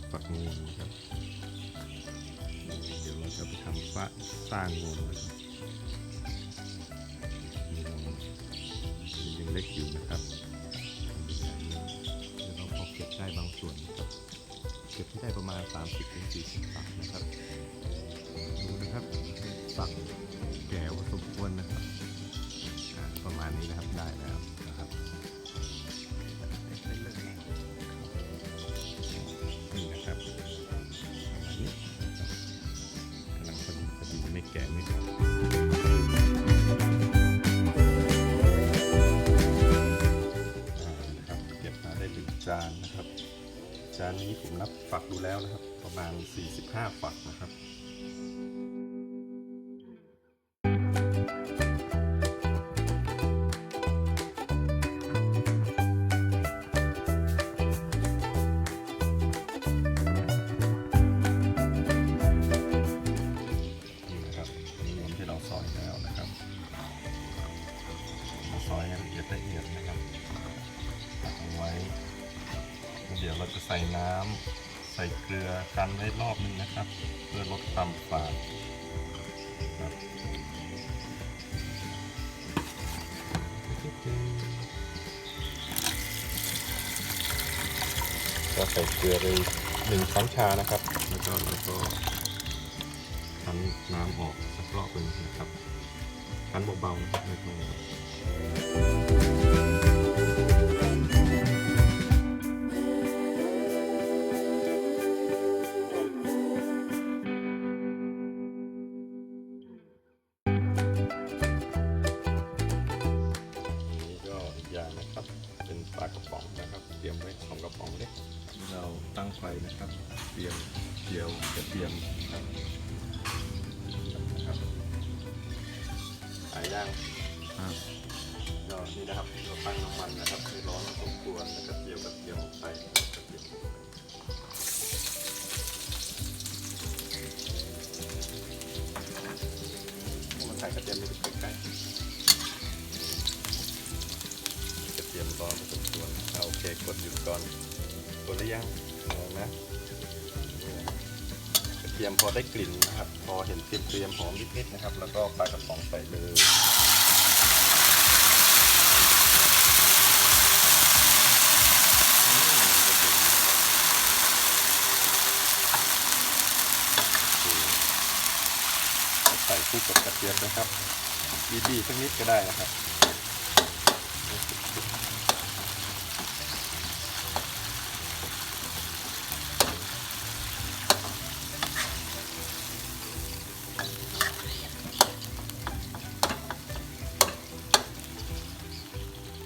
คือปักงูครับเดี๋ยวเราจะไปทำฟ้าสร้างงูนะครับยังเล็กอยู่นะครับเดี๋ยวเราพอเก็บได้บางส่วนเก็บให้ได้ประมาณ 30-40ตักนะ นะครับเก็บมาได้หนึ่งจานนะครับ จานนี้ผมนับฝักดูแล้วนะครับ ประมาณ 45 ฝักนะครับ เดี๋ยวเราจะใส่น้ำใส่เกลือกันไว้รอบนึงนะครับ เพื่อลดความฝาดครับก็ใส่เกลือไปหนึ่งช้อนชานะครับ แล้วก็เราก็คั้นน้ำออกสักรอบหนึงนะครับคั้นเบาๆนะครับ เตรียมไว้สองกระป๋องเล็กเราตั้งไฟนะครับ เตรียมเจียวกระเทียมครับนะครับหายย่างก็นี่นะครับเราตั้งน้ำมันนะครับให้ร้อนพอสมควรแล้วก็เจียวกระเทียมใส่กระเทียมมันใส่กระเทียมไปใกล้ๆ กระเทียมร้อนพอสมควรเอาโอเคกดหยุดก่อนกดหรือยังเอานะกระเทียมพอได้กลิ่นนะครับ พอเห็นเตรียมเตี๋มๆหอมนิดๆนะครับ แล้วก็ปลากระป๋องใส่เลยอืมใส่คู่กับกระเทียมนะครับบีบๆสักนิดก็ได้นะครับ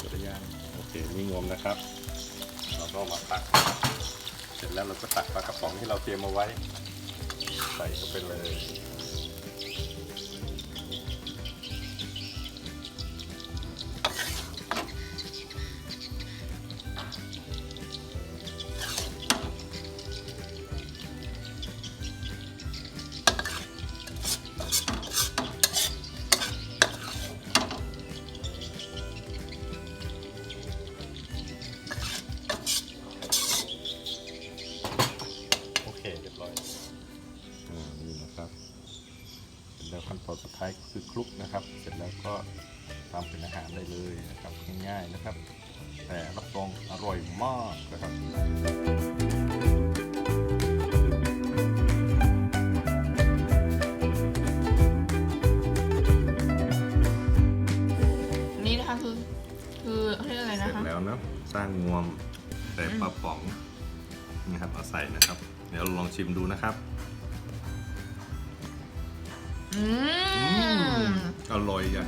กระย่างโอเค นะครับ เราก็มาตัก เสร็จแล้วเราก็ตักปลากระป๋องที่เราเตรียมมาไว้ ใส่เข้าไปเลย ขั้นตอนสุดท้ายก็คือคลุกนะครับ เสร็จแล้วก็ทำเป็นอาหารได้เลยนะครับง่ายๆนะครับ แต่รับรองอร่อยมากนะครับนี่นะคะคือคือเขาเรียกอะไรเสนะร็จคะแล้วนะสร้างงวมแต่ปลาป๋องนะครับเอาใส่นะครับ เดี๋ยวลองชิมดูนะครับ อืม อร่อยใหญ่